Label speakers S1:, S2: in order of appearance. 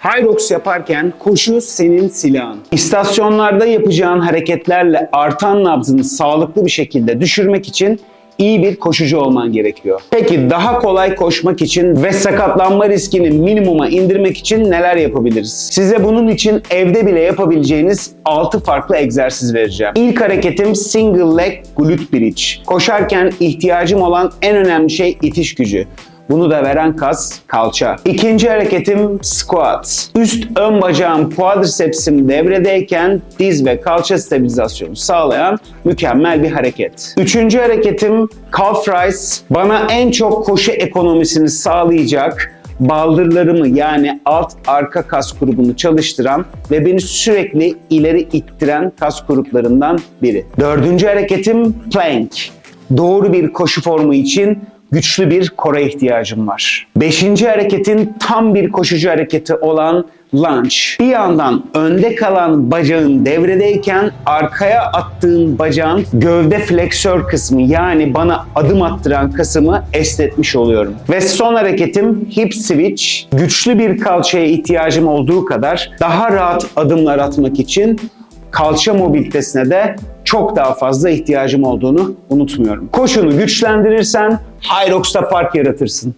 S1: Hyrox yaparken koşu senin silahın. İstasyonlarda yapacağın hareketlerle artan nabzını sağlıklı bir şekilde düşürmek için iyi bir koşucu olman gerekiyor. Peki daha kolay koşmak için ve sakatlanma riskini minimuma indirmek için neler yapabiliriz? Size bunun için evde bile yapabileceğiniz 6 farklı egzersiz vereceğim. İlk hareketim single leg glute bridge. Koşarken ihtiyacım olan en önemli şey itiş gücü. Bunu da veren kas kalça. İkinci hareketim squat. Üst ön bacağım quadricepsim devredeyken diz ve kalça stabilizasyonu sağlayan mükemmel bir hareket. Üçüncü hareketim calf rise. Bana en çok koşu ekonomisini sağlayacak baldırlarımı yani alt arka kas grubunu çalıştıran ve beni sürekli ileri ittiren kas gruplarından biri. Dördüncü hareketim plank. Doğru bir koşu formu için güçlü bir kora ihtiyacım var. Beşinci hareketin tam bir koşucu hareketi olan lunge. Bir yandan önde kalan bacağın devredeyken arkaya attığın bacağın gövde fleksör kısmı yani bana adım attıran kısmı esnetmiş oluyorum. Ve son hareketim hip switch. Güçlü bir kalçaya ihtiyacım olduğu kadar daha rahat adımlar atmak için kalça mobilitesine de çok daha fazla ihtiyacım olduğunu unutmuyorum. Koşunu güçlendirirsen Hyrox'ta fark yaratırsın.